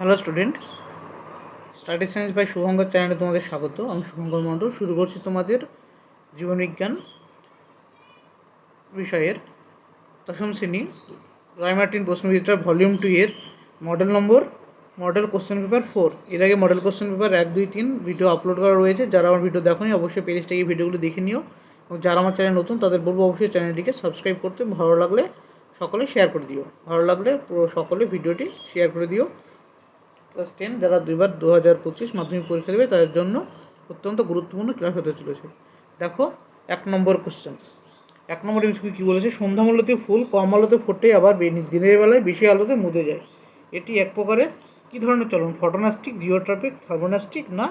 Hello student study science by Shubhankar চ্যানেলে তোমাদের স্বাগত। আমি শুভঙ্কর মণ্ডল। শুরু করছি তোমাদের জীবনবিজ্ঞান বিষয়ের দশম শ্রেণি রায়মার্টিন প্রশ্নবিদ্যা ভলিউম টু এর model number model question paper four এর আগে মডেল কোশ্চেন পেপার এক, দুই, তিন ভিডিও আপলোড করা রয়েছে। যারা আমার ভিডিও দেখোনি, অবশ্যই পেজটা গিয়ে ভিডিওগুলো দেখে নিও। এবং যারা আমার চ্যানেল নতুন, তাদের বলব অবশ্যই চ্যানেলটিকে সাবস্ক্রাইব করতে। ভালো লাগলে সকলে শেয়ার করে দিও। ভালো লাগলে সকলে ভিডিওটি শেয়ার করে দিও। ক্লাস টেন যারা দুইবার দু হাজার পঁচিশ মাধ্যমিক পরীক্ষা দেবে, তাদের জন্য অত্যন্ত গুরুত্বপূর্ণ ক্লাস হতে চলেছে। দেখো, এক নম্বর কোশ্চেন এক নম্বর এমসিকিউ কী বলেছে? সন্ধ্যামূলতে ফুল, কম আলোতে ফোটে, আবার দিনের বেলায় বেশি আলোতে মুদে যায়। এটি এক প্রকারের কী ধরনের চলন? ফটোনাস্টিক জিওট্রপিক থার্মোনাস্টিক না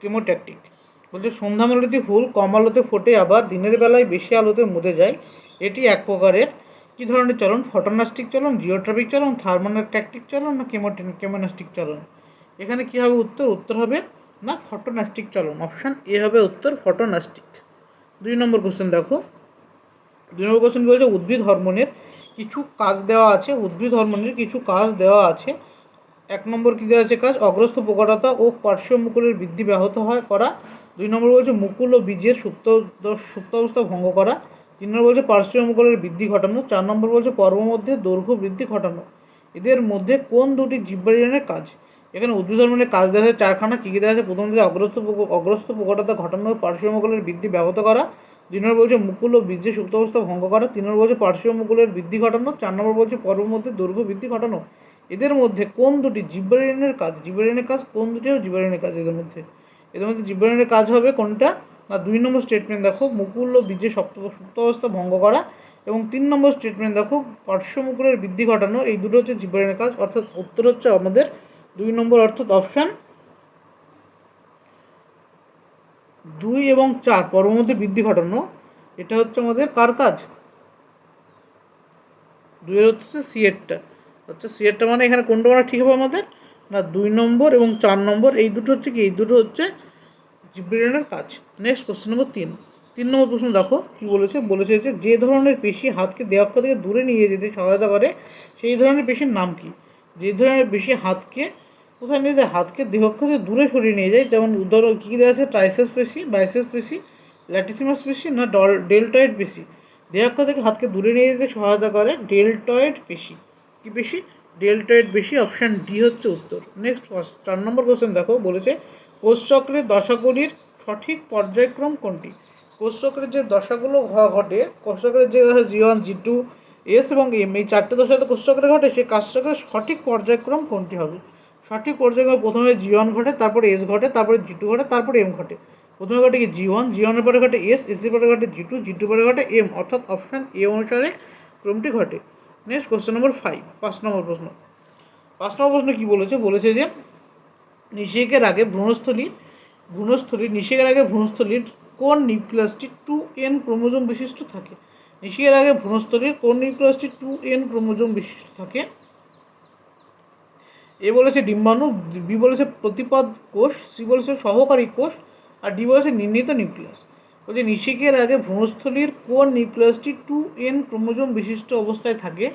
কেমোট্যাকটিক বলছে সন্ধ্যামূলতি ফুল, কম আলোতে ফোটে, আবার দিনের বেলায় বেশি আলোতে মুদে যায়। এটি এক প্রকারের কী ধরনের চলন? ফটোনাস্টিক চলন, জিওট্রপিক চলন থার্মোনাস্ট্যাকটিক চলন, না কেমোটেন কেমোনাস্টিক চলন? এখানে কী হবে উত্তর? উত্তর হবে না, ফটোনাস্টিক চলন। অপশান এ হবে উত্তর, ফটোনাস্টিক। দুই নম্বর কোশ্চেন দেখো। দুই নম্বর কোশ্চেন বলছে? উদ্ভিদ হরমোনের কিছু কাজ দেওয়া আছে, উদ্ভিদ হরমোনের কিছু কাজ দেওয়া আছে। এক নম্বর কী দেওয়া আছে কাজ? অগ্রস্ত প্রকটতা ও পার্শ্ব মুকুলের বৃদ্ধি ব্যাহত হয় করা। দুই নম্বর বলছে মুকুল ও বীজের সুপ্ত সুপ্ত অবস্থা ভঙ্গ করা। তিন নম্বর বলছে পার্শ্ব মুকুলের বৃদ্ধি ঘটানো, চার নম্বর বলছে পর্ব মধ্যে দৈর্ঘ্য বৃদ্ধি ঘটানো। এদের মধ্যে কোন দুটি জীববিজ্ঞানের কাজ? এখানে উদ্ভিদ হরমোনের কাজ দেওয়া আছে চারখানা, কী কী দেওয়া আছে প্রথম দিকে অগ্রস্ত অগ্রস্ত প্রকটতা ঘটানো ও পার্শ্ব মুকুলের বৃদ্ধি ব্যাহত করা। দুই নম্বর বলছে মুকুল ও বীজের সুপ্ত অবস্থা ভঙ্গ করা। তিন নম্বর বলছে পার্শ্ব মুকুলের বৃদ্ধি ঘটানো। চার নম্বর বলছে পর্বের মধ্যে দৈর্ঘ্য বৃদ্ধি ঘটানো। এদের মধ্যে কোন দুটি জীববিজ্ঞানের কাজ? জীববিজ্ঞানের কাজ কোন দুটি হবে? কাজ এদের মধ্যে। এদের মধ্যে জীববিজ্ঞানের কাজ হবে কোনটা? না, দুই নম্বর স্টেটমেন্ট দেখো, মুকুল ও বীজের সপ্ত অবস্থা ভঙ্গ করা এবং তিন নম্বর স্টেটমেন্ট দেখো, পার্শ্ব মুকুলের বৃদ্ধি ঘটানো, এই দুটো হচ্ছে জীববিজ্ঞানের কাজ, অর্থাৎ উত্তর হচ্ছে আমাদের দুই নম্বর অর্থাৎ অপশান দুই এবং চার পর্বের মধ্যে বৃদ্ধি ঘটানো, এটা হচ্ছে আমাদের কার কাজ? দুইয়ের হচ্ছে সিএরটা আচ্ছা সিএরটা মানে এখানে কোনটা মানে ঠিক হবে আমাদের? না, দুই নম্বর এবং চার নম্বর, এই দুটো হচ্ছে কি? এই দুটো হচ্ছে জীববিজ্ঞানের কাজ। নেক্সট কোশ্চেন নম্বর তিন। তিন নম্বর প্রশ্ন দেখো, কি বলেছে? বলেছে যে যে ধরনের পেশি হাতকে দেহক্ষ থেকে দূরে নিয়ে যেতে সহায়তা করে, সেই ধরনের পেশির নাম কি? যে ধরনের পেশি হাতকে, কোথায় নিয়ে যায়? হাতকে দেহক্ষ থেকে দূরে সরিয়ে নিয়ে যায়, যেমন উদাহরণ, কী দেওয়া আছে? ট্রাইসেস পেশি বাইসেস পেশি ল্যাটিসিমাস পেশি, না ডল ডেল্টয়েড পেশি? দেহক্ষ থেকে হাতকে দূরে নিয়ে যেতে সহায়তা করে ডেল্টয়েড পেশি। কী পেশি? ডেল্টয়েড বেশি অপশান ডি হচ্ছে উত্তর। নেক্সট চার নম্বর কোশ্চেন দেখো, বলেছে কোষচক্রের দশাগুলির সঠিক পর্যায়ক্রম কোনটি? কোষচক্রের যে দশাগুলো ঘটে কোষচক্রের যে G one, G two, S এবং এম, এই চারটে দশা তো কোষচক্রে ঘটে, সেই কোষচক্রের সঠিক পর্যায়ক্রম কোনটি হবে? সঠিক পর্যায়ক্রম প্রথমে জি ওয়ান ঘটে, তারপরে এস ঘটে, তারপরে জি টু ঘটে, তারপরে এম ঘটে। প্রথমে ঘটে কি জি ওয়ান, জি ওয়ানের পরে ঘটে এস এসের পরে ঘটে জি টু জি টু পরে ঘটে এম, অর্থাৎ অপশান এ অনুসারে ক্রমটি ঘটে। নেক্সট কোশ্চেন নম্বর ফাইভ পাঁচ নম্বর প্রশ্ন। পাঁচ নম্বর প্রশ্ন কী বলেছে? বলেছে যে নিষেকের আগে ভ্রূণস্থলী ভ্রূণস্থলী, নিষেকের আগে ভ্রূণস্থলীর কোন নিউক্লিয়াসটি টু এন ক্রোমোজোম বিশিষ্ট থাকে? নিষেকের আগে ভ্রূণস্থলীর কোন নিউক্লিয়াসটি টু এন ক্রোমোজোম বিশিষ্ট থাকে? এ বলেছে ডিম্বাণু, বি বলেছে প্রতিপাদ কোষ, সি বলেছে সহকারী কোষ, আর ডি বলেছে নির্ণীত নিউক্লিয়াস। বলছে নিষেকের আগে ভ্রূণস্থলীর কোন নিউক্লিয়াসটি টু এন ক্রোমোজোম বিশিষ্ট অবস্থায় থাকে?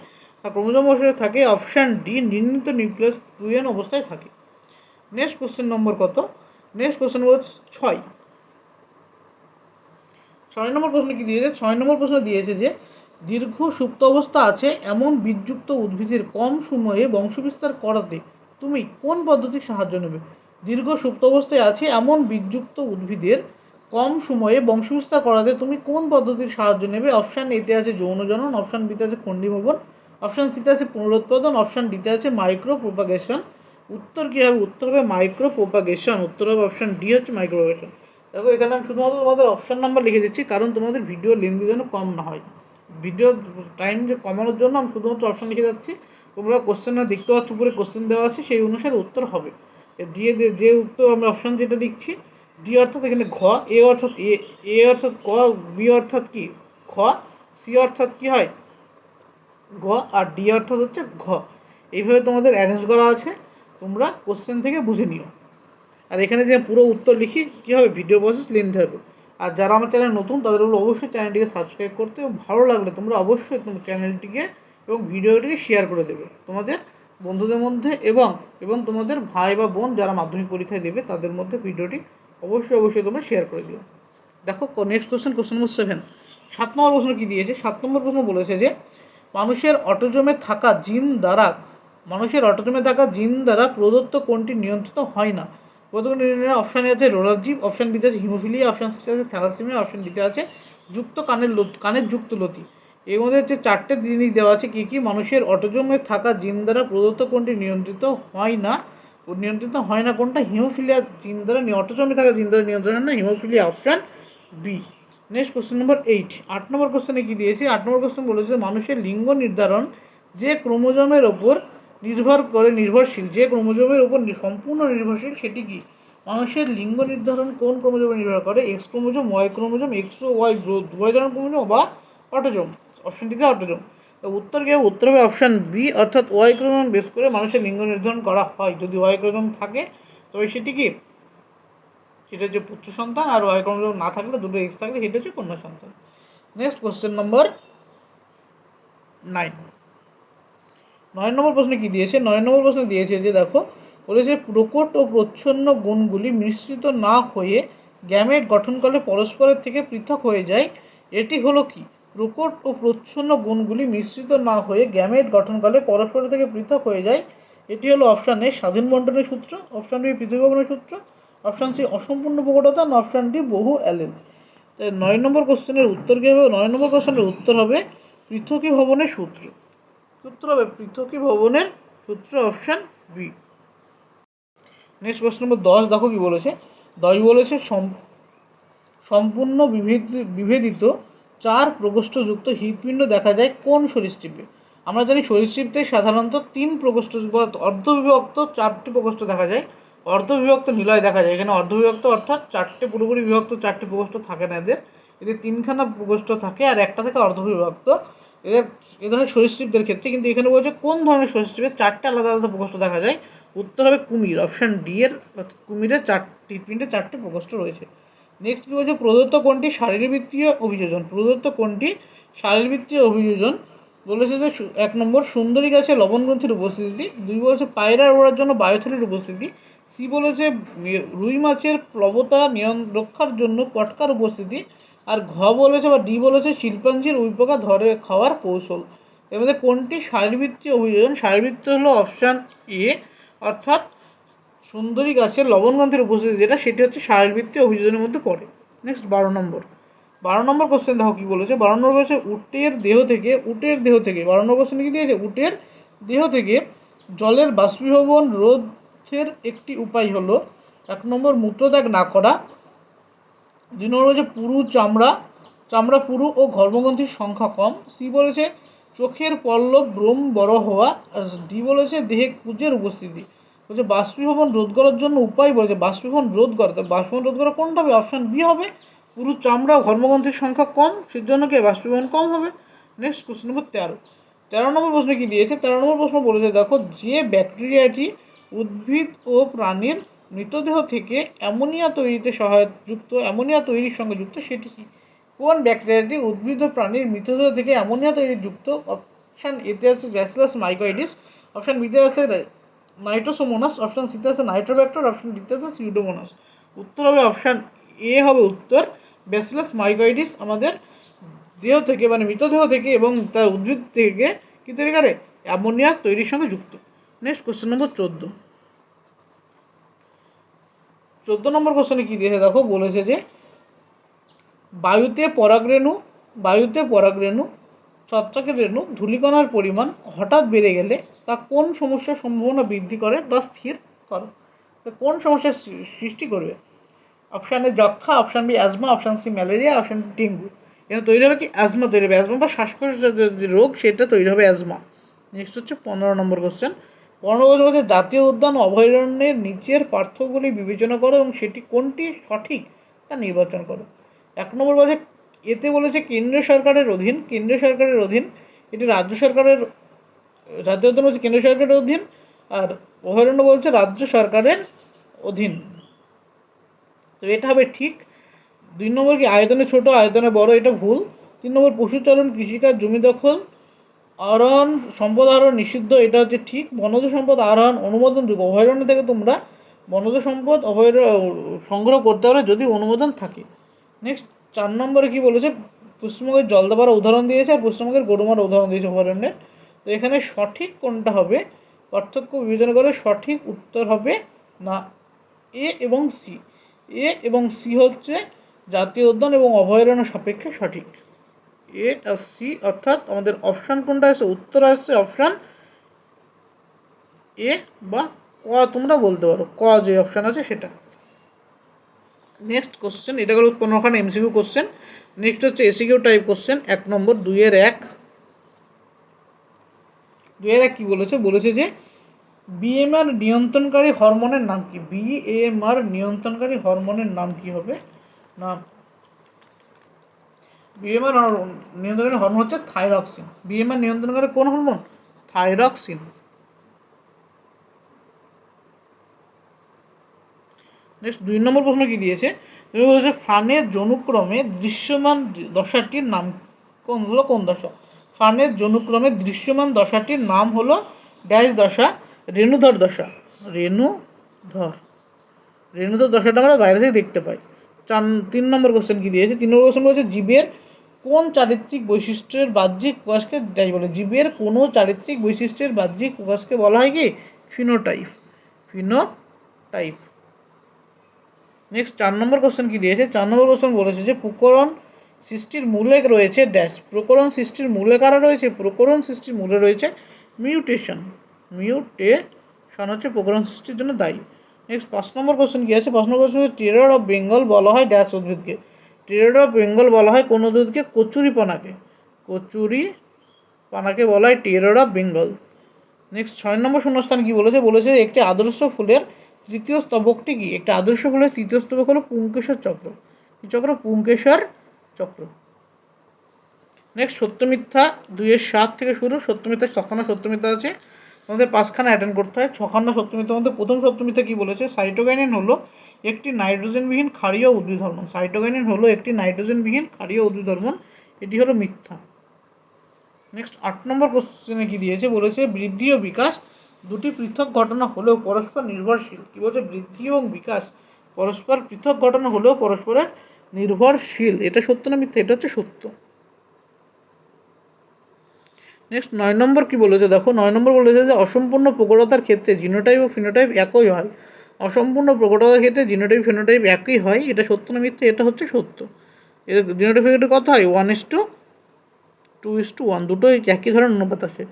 আর ক্রোমোজোম অবস্থায় থাকে, অপশান ডি, নির্ণীত নিউক্লিয়াস টু এন অবস্থায় থাকে। নেক্সট কোশ্চেন নম্বর কত? নেক্সট কোশ্চেন নম্বর ছয়। ছয় নম্বর প্রশ্ন কি দিয়েছে? ছয় নম্বর প্রশ্ন দিয়েছে যে, দীর্ঘ সুপ্ত অবস্থা আছে এমন বীজযুক্ত উদ্ভিদের কম সময়ে বংশবিস্তার করাতে তুমি কোন পদ্ধতির সাহায্য নেবে? দীর্ঘ সুপ্ত অবস্থায় আছে এমন বীজযুক্ত উদ্ভিদের কম সময়ে বংশবিস্তার করাতে তুমি কোন পদ্ধতির সাহায্য নেবে? অপশান এতে আছে যৌন জনন অপশান বিতে আছে খণ্ডীভবন অপশান সিতে আছে পুনরুৎপাদন অপশান ডিতে আছে মাইক্রো প্রোপাগেশন উত্তর কী হবে? উত্তর হবে মাইক্রো প্রোপাগেশন উত্তর হবে অপশান ডি হচ্ছে মাইক্রো প্রোপাগেশন দেখো, এখানে আমি শুধুমাত্র তোমাদের অপশান নাম্বার লিখে দিচ্ছি, কারণ তোমাদের ভিডিও লেন্থের জন্য কম না হয়। ভিডিও টাইম যে কমানোর জন্য আমি শুধুমাত্র অপশান লিখে যাচ্ছি। তোমরা কোশ্চেন না দেখতে পাচ্ছ, উপরে কোশ্চেন দেওয়া আছে, সেই অনুসারে উত্তর হবে। দিয়ে যে উত্তর আমরা অপশান যেটা লিখছি ডি অর্থাৎ এখানে ঘ এ অর্থাৎ এ এ অর্থাৎ ক বি অর্থাৎ কি? খ সি অর্থাৎ কি হয়? ঘ, আর ডি অর্থাৎ হচ্ছে ঘ। এইভাবে তোমাদের অ্যারেঞ্জ করা আছে। তোমরা কোশ্চেন থেকে বুঝে নিও। আর এখানে যে পুরো উত্তর লিখি কী হবে ভিডিও প্রসেস লেন্থ হবে? আর যারা আমার চ্যানেল নতুন, তাদের বলব অবশ্যই চ্যানেলটিকে সাবস্ক্রাইব করতে এবং ভালো লাগলে তোমরা অবশ্যই তোমার চ্যানেলটিকে এবং ভিডিওটিকে শেয়ার করে দেবে। তোমাদের বন্ধুদের মধ্যে এবং এবং তোমাদের ভাই বা বোন যারা মাধ্যমিক পরীক্ষায় দেবে, তাদের মধ্যে ভিডিওটি অবশ্যই অবশ্যই তোমরা শেয়ার করে দিও। দেখো next question question number seven সাত নম্বর প্রশ্ন কী দিয়েছে? সাত নম্বর প্রশ্ন বলেছে যে, মানুষের অটোজমে থাকা জিন দ্বারা মানুষের অটোজমে থাকা জিন দ্বারা প্রদত্ত কোনটি নিয়ন্ত্রিত হয় না। প্রদত্ত অপশানে আছে রোলারজিপ অপশান বিতে আছে হিমোফিলিয়া, অপশান সিতে আছে থ্যালাসেমিয়া, অপশান ডিতে আছে যুক্ত কানের লত- কানের যুক্ত লতি। এর মধ্যে হচ্ছে চারটে জিনিস দেওয়া আছে, কী কী? মানুষের অটোজমে থাকা জিন দ্বারা প্রদত্ত কোনটি নিয়ন্ত্রিত হয় না। নিয়ন্ত্রিত হয় না কোনটা? হিমোফিলিয়া জিন দ্বারা অটোজমে থাকা জিন দ্বারা নিয়ন্ত্রণ হয় না। Haemophilia option B. Next question number eight. আট নম্বর কোশ্চেনে কী দিয়েছে? আট নম্বর কোশ্চেন বলেছে, মানুষের লিঙ্গ নির্ধারণ যে ক্রোমোজোমের ওপর নির্ভর করে নির্ভরশীল। যে ক্রোমোজোমের উপর সম্পূর্ণ নির্ভরশীল, সেটি কি? মানুষের লিঙ্গ নির্ধারণ কোন ক্রোমোজোমে নির্ভর করে? X chromosome Y chromosome X ও ওয়াই উভয় ধরনের ক্রোমোজোম বা অটোজোম। অপশনটিতে অটোজোম। উত্তর কি উত্তর হবে অপশান বি অর্থাৎ ওয়াই ক্রোমোজোম বেস করে মানুষের লিঙ্গ নির্ধারণ করা হয়। যদি ওয়াই ক্রোমোজোম থাকে, তবে সেটি কি? সেটা হচ্ছে পুত্র সন্তান আর ওয়াই ক্রোমোজোম না থাকলে, দুটো এক্স থাকলে, সেটা হচ্ছে কন্যা সন্তান। নেক্সট কোশ্চেন নম্বর নাইন নয় নম্বর প্রশ্নে কি দিয়েছে? নয় নম্বর প্রশ্নে দিয়েছে যে দেখো, বলেছে প্রকট ও প্রচ্ছন্ন গুণগুলি মিশ্রিত না হয়ে গ্যামেট গঠনকালে পরস্পরের থেকে পৃথক হয়ে যায়। এটি হলো কি? প্রকট ও প্রচ্ছন্ন গুণগুলি মিশ্রিত না হয়ে গ্যামেট গঠনকালে পরস্পরের থেকে পৃথক হয়ে যায়। এটি হলো অপশান এ, স্বাধীন বন্টনের সূত্র, অপশান বি পৃথকীকরণের সূত্র, অপশান সি, অসম্পূর্ণ প্রকটতা অপশান ডি, বহু অ্যালেন। তাই নয় নম্বর কোশ্চেনের উত্তর কী হবে নয় নম্বর কোশ্চেনের উত্তর হবে পৃথকী ভবনের সূত্র। সূত্র হবে পৃথকী ভবনের সূত্র option B next question number দশ, দেখো কি বলেছে। দশ বলেছে, সম- সম্পূর্ণ বিভেদ বিভেদিত চার প্রকোষ্ঠযুক্ত হৃৎপিণ্ড দেখা যায় কোন সরীসৃপে? আমরা জানি সরীসৃপতে সাধারণত তিন প্রকোষ্ঠ অর্ধবিভক্ত চারটি প্রকোষ্ঠ দেখা যায়। অর্ধবিভক্ত নিলয় দেখা যায়। এখানে অর্ধবিভক্ত অর্থাৎ চারটে পুরোপুরি বিভক্ত, চারটি প্রকোষ্ঠ থাকে না এদের। এদের তিনখানা প্রকোষ্ঠ থাকে আর একটা থাকে অর্ধবিভক্ত। এদের, এ ধরনের সরীসৃপদের ক্ষেত্রে কিন্তু এখানে বলছে কোন ধরনের সরীসৃপের চারটে আলাদা আলাদা প্রকোষ্ঠ দেখা যায়? উত্তর হবে কুমির অপশান ডি এর কুমিরের চার ট্রিটমেন্টে চারটে প্রকোষ্ঠ রয়েছে। নেক্সট কী বলছে প্রদত্ত কোনটি শারীরবৃত্তীয় অভিযোজন। প্রদত্ত কোনটি শারীরবৃত্তীয় অভিযোজন? বলেছে যে এক নম্বর সুন্দরী গাছে লবণ গ্রন্থির উপস্থিতি। দুই বলেছে পায়রা ওড়ার জন্য বায়োথলির উপস্থিতি। সি বলেছে রুই মাছের প্লবতা নিয়ন, রক্ষার জন্য পটকার উপস্থিতি। আর ঘ বলেছে বা ডি বলেছে শিল্পাঞ্জির উইপোকা ধরে খাওয়ার কৌশল। এর মধ্যে কোনটি? শারীরবৃত্তীয় অভিযোজন। শারীরবৃত্ত হলো অপশান এ, অর্থাৎ সুন্দরী গাছের লবণগ্রন্থির উপস্থিতি যেটা, সেটি হচ্ছে শারীরবৃত্তীয় অভিযোজনের মধ্যে পড়ে। নেক্সট বারো নম্বর। বারো নম্বর কোশ্চেন দেখো কী বলেছে? বারো নম্বর বলেছে, উটের দেহ থেকে, উটের দেহ থেকে, বারো নম্বর কোশ্চেন কি দিয়েছে? উটের দেহ থেকে জলের বাষ্পীভবন রোধের একটি উপায় হলো, এক নম্বর মূত্রত্যাগ না করা দুই নম্বর বলেছে পুরু চামড়া চামড়া পুরু ও ঘর্মগ্রন্থির সংখ্যা কম। সি বলেছে, চোখের পল্লব ব্রোম বড় হওয়া আর ডি বলেছে, দেহে কুজের উপস্থিতি। বলছে, বাষ্পীভবন রোধ করার জন্য উপায় বলেছে, বাষ্পীভবন রোধ করা। তা বাষ্পীভবন রোধ করা কোনটা হবে? অপশান বি হবে, পুরু চামড়া ঘর্মগ্রন্থির সংখ্যা কম, সেজন্য কি বাষ্পীভবন কম হবে? নেক্সট কোশ্চেন নম্বর তেরো। তেরো নম্বর প্রশ্ন কি দিয়েছে? তেরো নম্বর প্রশ্ন বলেছে, দেখো, যে ব্যাকটেরিয়াটি উদ্ভিদ ও প্রাণীর মৃতদেহ থেকে অ্যামোনিয়া তৈরিতে সহায়যুক্ত অ্যামোনিয়া তৈরির সঙ্গে যুক্ত সেটি কি? কোন ব্যাকটেরিয়াটি উদ্ভিদ প্রাণীর মৃতদেহ থেকে অ্যামোনিয়া তৈরি যুক্ত? অপশান এতে আছে ব্যাসিলাস মাইকোইডিস অপশান বিতে আছে নাইট্রোসোমোনাস অপশান সিতে আছে নাইট্রোব্যাক্টর অপশান ডিতে আছে সিউডোমোনাস উত্তর হবে অপশান এ হবে উত্তর ব্যাসিলাস মাইকোইডিস আমাদের দেহ থেকে মানে মৃতদেহ থেকে এবং তার উদ্ভিদ থেকে কী তৈরি করে? অ্যামোনিয়া তৈরির সঙ্গে যুক্ত। নেক্সট কোশ্চেন নম্বর চোদ্দ। চোদ্দ নম্বর কোশ্চেনে কী দিয়েছে? দেখো, বলেছে যে, বায়ুতে পরাগরেণু বায়ুতে পরাগরেণু ছত্রাকের রেণু, ধূলিকণার পরিমাণ হঠাৎ বেড়ে গেলে তা কোন সমস্যার সম্ভাবনা বৃদ্ধি করে বা স্থির করে? তো কোন সমস্যার সৃষ্টি করবে? অপশান এ যক্ষা option B asthma option C malaria option dengue. এখানে তৈরি হবে কি? অ্যাজমা তৈরি হবে। অ্যাজমা বা শ্বাসকষ্ট রোগ, সেটা তৈরি হবে অ্যাজমা নেক্সট হচ্ছে পনেরো নম্বর কোশ্চেন হচ্ছে জাতীয় উদ্যান অভয়ারণ্যের নিচের পার্থক্যগুলি বিবেচনা করো এবং সেটি কোনটি সঠিক তা নির্বাচন করো। এক নম্বর বলছে এতে বলেছে কেন্দ্রীয় সরকারের অধীন, কেন্দ্রীয় সরকারের অধীন, এটি রাজ্য সরকারের জাতীয় উদ্যান বলছে কেন্দ্র সরকারের অধীন, আর অভয়ারণ্য বলছে রাজ্য সরকারের অধীন। তো এটা হবে ঠিক। দুই নম্বর কি, আয়তনে ছোট, আয়তনে বড়, এটা ভুল। তিন নম্বর, পশুচারণ, কৃষিকাজ, জমি দখল আরোহণ সম্পদ আরোহণ নিষিদ্ধ, এটা হচ্ছে ঠিক। বনজ সম্পদ আরোহণ অনুমোদনযোগ্য অভয়ারণ্য থেকে তোমরা বনজ সম্পদ অভয়ার, সংগ্রহ করতে পারো যদি অনুমোদন থাকে। নেক্সট চার নম্বরে কি বলেছে? পশ্চিমবঙ্গের জলদাপাড়া উদাহরণ দিয়েছে আর পশ্চিমবঙ্গের গরুমার উদাহরণ দিয়েছে অভয়ারণ্যের তো এখানে সঠিক কোনটা হবে? পার্থক্য বিবেচনা করে সঠিক উত্তর হবে না, এ এবং সি। এ এবং সি হচ্ছে জাতীয় উদ্যান এবং অভয়ারণ্য সাপেক্ষে সঠিক। এ আর সি অর্থাৎ আমাদের অপশান কোনটা আছে? উত্তর আসছে অপশান এ বা ক, তোমরা বলতে পারো। ক যে অপশান আছে সেটা। নেক্সট কোশ্চেন এটা হলো কোনোখানে? এমসিকিউ কোশ্চেন নেক্সট হচ্ছে এসিকিউ টাইপ কোশ্চেন এক নম্বর, দুইয়ের এক। দুইয়ের এক কী বলেছে? বলেছে যে বিএমআর নিয়ন্ত্রণকারী হরমোনের নাম কি? বিএমআর নিয়ন্ত্রণকারী হরমোনের নাম কি হবে? না বিএমআর নিয়ন্ত্রণকারী হরমোন হচ্ছে থাইরক্সিন বিএমআর নিয়ন্ত্রণকারী কোন হরমোন থাইরক্সিন নেক্সট দুই নম্বর প্রশ্ন কি দিয়েছে? তুমি বলছে ফানের জনুক্রমে দৃশ্যমান দশাটির নাম কোন হলো কোন দশা? ফানের জনুক্রমে দৃশ্যমান দশাটির নাম হলো ড্যাশ দশা, রেণুধর দশা। রেণুধর। রেণুধর দশাটা আমরা বাইরে থেকে দেখতে পাই। চার, তিন নম্বর কোশ্চেন কি দিয়েছে? তিন নম্বর কোশ্চেন বলেছে, জীবের কোন চারিত্রিক বৈশিষ্ট্যের বাহ্যিক প্রকাশকে, যাই বলে, জীবের কোনো চারিত্রিক বৈশিষ্ট্যের বাহ্যিক প্রকাশকে বলা হয় কি? ফিনোটাইপ ফিনোটাইপ নেক্সট চার নম্বর কোশ্চেন কি দিয়েছে? চার নম্বর কোশ্চেন বলেছে যে, প্রকরণ সৃষ্টির মূলে রয়েছে ড্যাশ প্রকরণ সৃষ্টির মূলে কারা রয়েছে? প্রকরণ সৃষ্টির মূলে রয়েছে মিউটেশন মিউটেশন হচ্ছে প্রকরণ সৃষ্টির জন্য দায়ী। নেক্সট পাঁচ নম্বর কোশ্চেন কী আছে? পাঁচ number question terror of Bengal বলা হয় ড্যাশ উদ্ভিদকে টেরর অফ বেঙ্গল বলা হয় কোন উদ্ভিদকে কচুরি পানাকে। কচুরি পানাকে বলা হয় টেরর অফ বেঙ্গল নেক্সট ছয় নম্বর শূন্যস্থান কী বলেছে? বলেছে একটি আদর্শ ফুলের তৃতীয় স্তবকটি কী? একটি আদর্শ ফুলের তৃতীয় স্তবক হলো পুঙ্কেশ্বর চক্র। কি চক্র? পুঙ্কেশ্বর চক্র। নেক্সট সত্য মিথ্যা দুইয়ের সাত থেকে শুরু। সত্য মিথ্যা ছখানা সত্য মিথ্যা আছে। তোমাদের পাঁচখানা অ্যাটেন্ড করতে হয়, ছখানা মিথ্যার মধ্যে প্রথম মিথ্যা কী বলেছে? সাইটোগাইনিন হলো একটি নাইট্রোজেনবিহীন ক্ষারীয় উদ্ভিদ হরমোন। সাইটোগাইনিন হলো একটি নাইট্রোজেনবিহীন ক্ষারীয় উদ্ভিদ হরমোন। এটি হলো মিথ্যা। নেক্সট আট নম্বর কোশ্চেনে কী দিয়েছে? বলেছে, বৃদ্ধি ও বিকাশ দুটি পৃথক ঘটনা হলেও পরস্পর নির্ভরশীল। কী বলছে? বৃদ্ধি এবং বিকাশ পরস্পর পৃথক ঘটনা হলেও পরস্পরের নির্ভরশীল। এটা সত্য না মিথ্যা? এটা হচ্ছে সত্য। নেক্সট নয় নম্বর কি বলেছে? দেখো, নয় নম্বর বলেছে যে অসম্পূর্ণ প্রকটতার ক্ষেত্রে জিনোটাইপ ও ফিনোটাইপ একই হয়। অসম্পূর্ণ প্রকটতার ক্ষেত্রে জিনোটাইপ ফিনোটাইপ একই হয়। এটা সত্য না মিথ্যা? এটা হচ্ছে সত্য। এর জিনোটাইপ ফিনোটাইপ কত হয়? One is to two two is to one একই ধরনের অনুপাত আছে।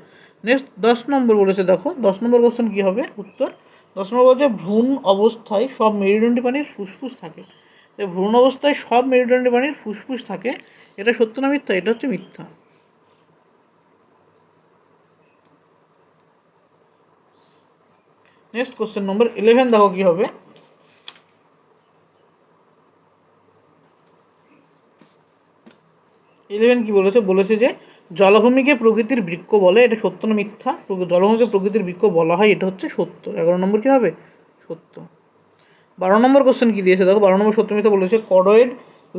নেক্সট দশ নম্বর বলেছে, দেখো, দশ নম্বর কোশ্চেন কী হবে? উত্তর, দশ নম্বর বলছে, ভ্রূণ অবস্থায় সব মেরুদণ্ডী প্রাণীর ফুসফুস থাকে। ভ্রূণ অবস্থায় সব মেরুদণ্ডী প্রাণীর ফুসফুস থাকে। এটা সত্য না মিথ্যা? এটা হচ্ছে মিথ্যা। নেক্সট কোশ্চেন নম্বর ইলেভেন দেখো কী হবে? ইলেভেন কি বলেছে? বলেছে যে, জলভূমিকে প্রকৃতির বৃক্ষ বলে, এটা সত্য না মিথ্যা? জলভূমিকে প্রকৃতির বৃক্ষ বলা হয়, এটা হচ্ছে সত্য। এগারো নম্বর কি হবে? সত্য। বারো নম্বর কোশ্চেন কি দিয়েছে? দেখো, বারো নম্বর সত্য মিথ্যা বলেছে করয়েড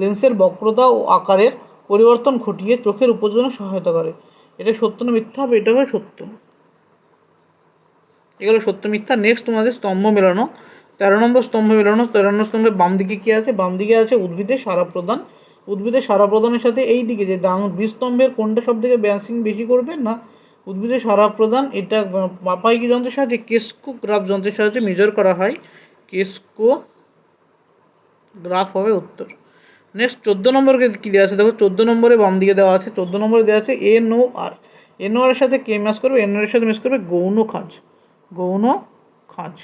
লেন্সের বক্রতা ও আকারের পরিবর্তন ঘটিয়ে চোখের উপযোজনে সহায়তা করে। এটা সত্য না মিথ্যা? হবে এটা হবে সত্য। এগুলো সত্য মিথ্যা। নেক্সট তোমাদের স্তম্ভ মেলানো। তেরো নম্বর স্তম্ভ মেলানো। তেরো নম্বর স্তম্ভের বাম দিকে কী আছে? বাম দিকে আছে উদ্ভিদের সারা প্রদান। উদ্ভিদের সারা প্রদানের সাথে এই দিকে যে ডান বীজস্তম্ভের কোনটা সব থেকে ব্যাসিং বেশি করবে না? উদ্ভিদের সারা প্রদান, এটা মাপাই কি যন্ত্রের সাহায্যে? কেসকো গ্রাফ যন্ত্রের সাহায্যে মেজার করা হয়। কেসকো গ্রাফ হবে উত্তর। নেক্সট চোদ্দ নম্বরকে কী দেওয়া আছে? দেখো চোদ্দ নম্বরে বাম দিকে দেওয়া আছে। চোদ্দ নম্বরে দেওয়া আছে এন ও আর এন ও আর সাথে কে ম্যাচ করবে? এন এর সাথে ম্যাচ করবে গৌণ খাঁজ গৌণ খাঁজ।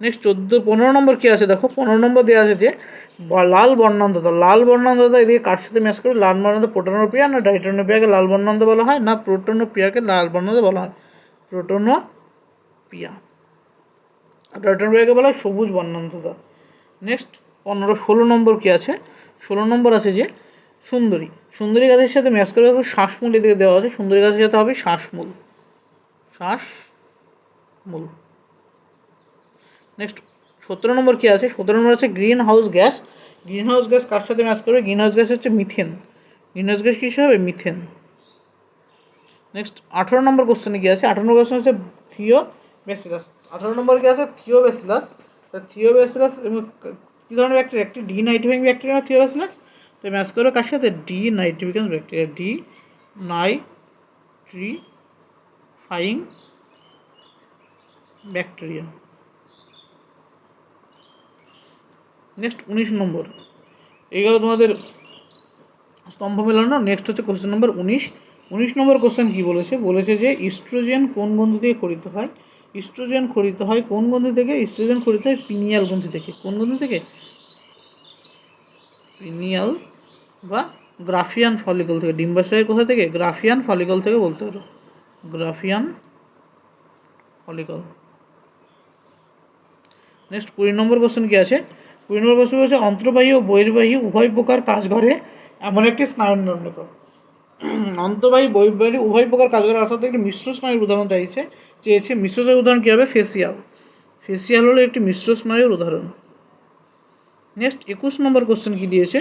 নেক্সট চোদ্দ, পনেরো নম্বর কী আছে? দেখো, পনেরো নম্বর দেওয়া আছে যে লাল বর্ণান্ততা লাল বর্ণান্ততা এদিকে কার সাথে ম্যাচ করে? লাল বর্ণান্ত প্রোটোনোপিয়া না ডাইটোনোপিয়াকে লাল বর্ণান্ত বলা হয় না প্রোটোনোপিয়াকে লাল বর্ণান্ত বলা হয়? প্রোটোনোপিয়া ডাইটোনোপিয়াকে বলা হয় সবুজ বর্ণান্ততা নেক্সট পনেরো, ষোলো নম্বর কী আছে? ষোলো নম্বর আছে যে, সুন্দরী। সুন্দরী গাছের সাথে ম্যাচ করে দেখো, শ্বাসমূল এদিকে দেওয়া আছে। সুন্দরী গাছের সাথে হবে শ্বাসমূল। শ্বাসমূল নেক্সট সতেরো নম্বর কী আছে? সতেরো নম্বর আছে greenhouse gas greenhouse gas কার সাথে ম্যাচ করবে? গ্রিন হাউস গ্যাস হচ্ছে মিথেন গ্রিন হাউস গ্যাস কী হবে? মিথেন নেক্সট আঠারো নম্বর কোশ্চেনে কী আছে? আঠারো নম্বর কোশ্চেন হচ্ছে থিও বেসিলাস আঠারো নম্বর কি আছে? থিও বেসিলাস থিও বেসিলাস কী ধরনের ব্যাকটেরিয়া একটি denitrifying bacteria Theo bacillus তো ম্যাচ করবে কার সাথে? Denitrificans bacteria denitrifying bacteria. Next উনিশ নম্বর। এই গেল তোমাদের স্তম্ভ মেলানো। না নেক্সট হচ্ছে কোশ্চেন নম্বর উনিশ। উনিশ নম্বর কোশ্চেন কী বলেছে? বলেছে যে ইস্ট্রোজেন কোন গ্রন্থি থেকে খরিত হয়? ইস্ট্রোজেন খরিত হয় কোন গ্রন্থি থেকে? ইস্ট্রোজেন খরিত হয় পিনিয়াল গ্রন্থি থেকে। কোন গ্রন্থি থেকে? পিনিয়াল বা গ্রাফিয়ান ফলিকল থেকে। ডিম্বাশয়ের কোথা থেকে? গ্রাফিয়ান ফলিকল থেকে বলতে পারো। গ্রাফিয়ান ফলিকল নেক্সট কুড়ি নম্বর কোশ্চেন কি আছে? কুড়ি নম্বর কোশ্চেন হচ্ছে অন্তর্বাহী ও বহির্বাহী উভয় প্রকার কাজ করে এমন একটি স্নায়ু নির্ণয় করো। অন্তর্বাহী, বহির্বাহী, উভয় প্রকার কাজ করে অর্থাৎ একটি মিশ্র স্নায়ুর উদাহরণ চাইছে। চেয়েছে, মিশ্র স্নায়ুর উদাহরণ কী হবে? ফেসিয়াল ফেসিয়াল হলো একটি মিশ্র স্নায়ুর উদাহরণ। নেক্সট একুশ নম্বর কোশ্চেন কি দিয়েছে?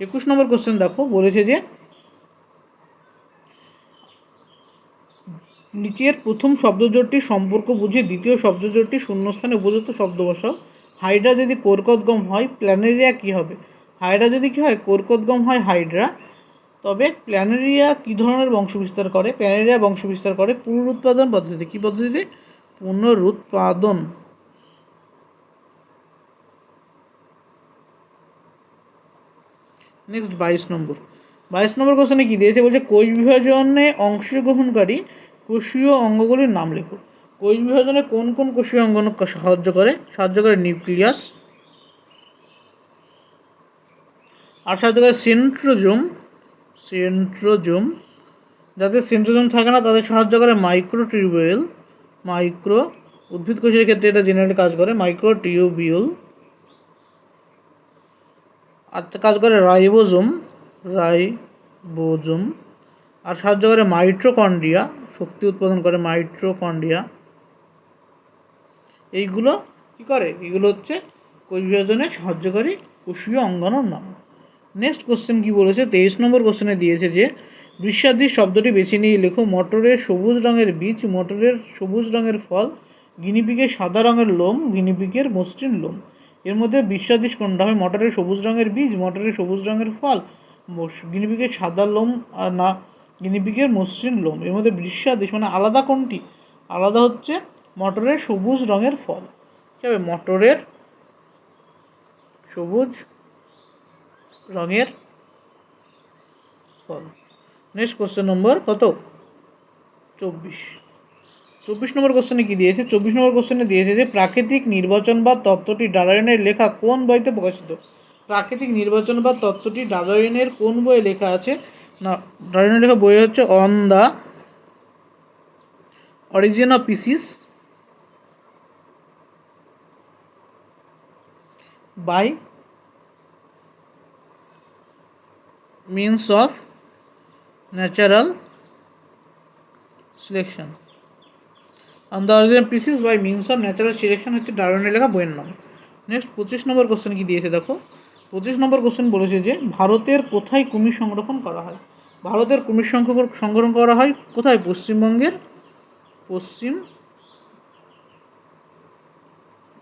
একুশ নম্বর কোশ্চেন দেখো, বলেছে যে নিচের প্রথম শব্দজোটটির সম্পর্ক বুঝে দ্বিতীয় শব্দজোটটি শূন্যস্থানে উপযুক্ত শব্দ বসাও। হাইড্রা যদি কোরকদগম হয়, প্ল্যানেরিয়া কি হবে? হাইড্রা যদি কি হয়, কোরকদগম হয় হাইড্রা। তবে প্ল্যানেরিয়া কী ধরনের বংশবিস্তার করে? প্ল্যানেরিয়া বংশবিস্তার করে পুনরুৎপাদন পদ্ধতিতে। কী পদ্ধতিতে? পুনরুৎপাদন। নেক্সট বাইশ নম্বর। বাইশ নম্বর কোশ্চেনে কী? দিয়েছে বলছে, কোষ বিভাজনে অংশগ্রহণকারী কোষীয় অঙ্গগুলির নাম লেখো কোষ বিভাজনে কোন কোন কোষীয় অঙ্গ সাহায্য করে? সাহায্য করে নিউক্লিয়াস। আর সাহায্য করে সেন্ট্রোজোম। সেন্ট্রোজোম। যাদের সেন্ট্রোজোম থাকে না, তাদের সাহায্য করে মাইক্রোটিউবুয়েল। মাইক্রো উদ্ভিদ কোষের ক্ষেত্রে এটা জেনারেল কাজ করে মাইক্রো মাইক্রোটিউবিউল আর কাজ করে রাইবোজোম। রাইবোজোম। আর সাহায্য করে মাইট্রোকন্ড্রিয়া উৎপাদন করে মাইট্রোকন্ড্রিয়া এইগুলো কী করে? এগুলো হচ্ছে কোষ বিভাজনে সাহায্যকারী কোষীয় অঙ্গাণুর নাম। নেক্সট কোশ্চেন কি বলেছে? তেইশ নম্বর কোশ্চেনে দিয়েছে যে বৃষাদি শব্দটি বেছে নিয়ে লেখো, মটরের সবুজ রঙের বীজ, মটরের সবুজ রঙের ফল গিনিপিগের সাদা রঙের লোম গিনিপিগের মসৃণ লোম। এর মধ্যে বিশ্বাদিশ কোনটা হয়? মটরের সবুজ রঙের বীজ, মটরের সবুজ রঙের ফল গিনিপিগের সাদা লোম, আর না গিনিপিগের মসৃণ লোম। এর মধ্যে বৃষাদিশ মানে আলাদা কোনটি? আলাদা হচ্ছে মটরের সবুজ রঙের ফল। কী হবে? মটরের সবুজ রঙের ফল। নেক্সট কোশ্চেন নম্বর কত? চব্বিশ। চব্বিশ নম্বর কোশ্চেনে কী দিয়েছে? চব্বিশ নম্বর কোশ্চেনে দিয়েছে যে, প্রাকৃতিক নির্বাচন বা তত্ত্বটি ডারায়নের লেখা কোন বইতে প্রকাশিত? প্রাকৃতিক নির্বাচন বা তত্ত্বটি ডারায়নের কোন বইয়ে লেখা আছে? না ডারায়নের লেখা বই হচ্ছে on the origin of species by of natural selection on the origin of species by means of natural selection হচ্ছে ডারউইনের লেখা বইয়ের নাম নেক্সট পঁচিশ নম্বর কোশ্চেন কি দিয়েছে দেখো পঁচিশ নম্বর কোশ্চেন বলেছে যে, ভারতের কোথায় কুমির সংরক্ষণ করা হয়? ভারতের কুমির সংরক্ষণ করা হয় কোথায়? পশ্চিমবঙ্গের, পশ্চিম,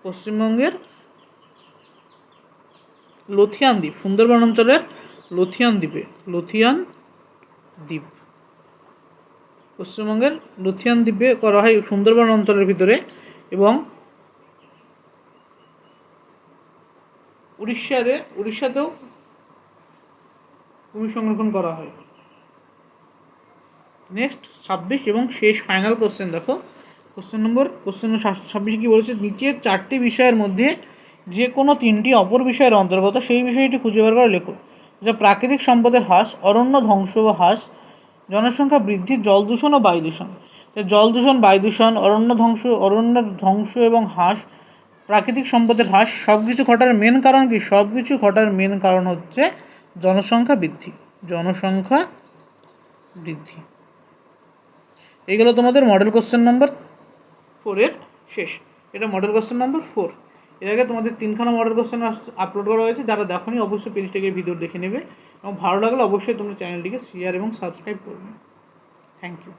পশ্চিমবঙ্গের লথিয়ান দ্বীপ, সুন্দরবন অঞ্চলের লথিয়ান দ্বীপে, লথিয়ান দ্বীপ। পশ্চিমবঙ্গের লথিয়ান দ্বীপে করা হয় সুন্দরবন অঞ্চলের ভিতরে এবং উড়িষ্যারে, উড়িষ্যাতেও কুমির সংরক্ষণ করা হয়। নেক্সট ছাব্বিশ এবং শেষ ফাইনাল কোশ্চেন দেখো। কোশ্চেন নম্বর কোশ্চেন ছাব্বিশ কী বলেছে? নিচের চারটি বিষয়ের মধ্যে যে কোনো তিনটি অপর বিষয়ের অন্তর্গত সেই বিষয়টি খুঁজে বের করে লেখো। যা প্রাকৃতিক সম্পদের হ্রাস, অরণ্য ধ্বংস বা হ্রাস, জনসংখ্যা বৃদ্ধি, জল দূষণ ও বায়ু দূষণ। জল দূষণ, বায়ু দূষণ, অরণ্য ধ্বংস অরণ্য ধ্বংস এবং হ্রাস প্রাকৃতিক সম্পদের হ্রাস সব কিছু ঘটার মেন কারণ কি? সব কিছু ঘটার মেন কারণ হচ্ছে জনসংখ্যা বৃদ্ধি জনসংখ্যা বৃদ্ধি। এইগুলো তোমাদের মডেল কোশ্চেন নম্বর ফোরের শেষ। এটা মডেল কোশ্চেন নম্বর ফোর এর আগে তোমাদের তিনখানা মডেল কোশ্চেন আপলোড করা হয়েছে। যারা দেখোনি, অবশ্যই পেজটাকে ভিডিও দেখে নেবে। এবং ভালো লাগলে অবশ্যই তোমরা চ্যানেলটিকে শেয়ার এবং সাবস্ক্রাইব করবে। Thank you